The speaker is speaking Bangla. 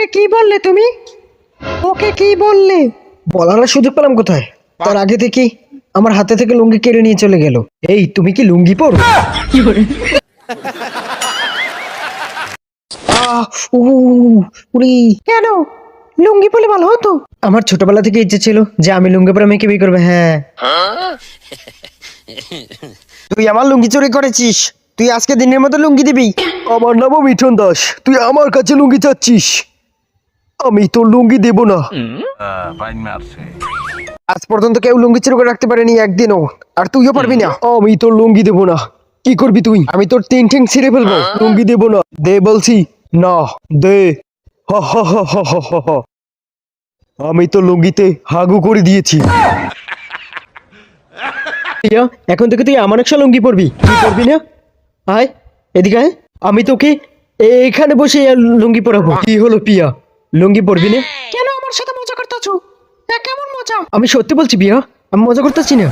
ওকে কি বললে তুমি? ওকে কি বললে? বলার আর সুযোগ পেলাম কোথায়? তার আগে থেকে আমার হাতে থেকে লুঙ্গি কেড়ে নিয়ে চলে গেল। এই তুমি কি লুঙ্গি পরো? আহ, উ, উরি। কেন? লুঙ্গি পরলে ভালো হতো? আমার ছোটবেলা থেকে ইচ্ছে ছিল যে আমি লুঙ্গি পরে মেয়েকে বিয়ে করবে হ্যাঁ। তুই আমার লুঙ্গি চুরি করেছিস। তুই আজকে দিনের মতো লুঙ্গি দিবি। আমার নামও মিঠুন দাস। তুই আমার কাছে লুঙ্গি চাচ্ছিস। আমি তোর লুঙ্গি দেব না। আজ পর্যন্ত কেউ লুঙ্গি চুরি করে রাখতে পারেনি একদিনও। আর তুইও পারবি না। আমি তোর লুঙ্গি দেব না। কি করবি তুই? আমি তোর তিন ঠ্যাং ছিঁড়ে ফেলব। লুঙ্গি দেব না। দে বলছি। না দে। হ হ হ হ হ হ হ। আমি তো লুঙ্গিতে হাগু করে দিয়েছি। প্রিয়া, এখন থেকে তুই আমার একটা লুঙ্গি পরবি। তুই পরবি না? আয় এদিকে আয়। আমি তোকে এখানে বসে লুঙ্গি পরাবো। কি হলো পিয়া? লুঙ্গি পরবি না। কেন আমার সাথে মজা করতেছো? কেমন মজা? আমি সত্যি বলছি বিয়া আমি মজা করতেছি না।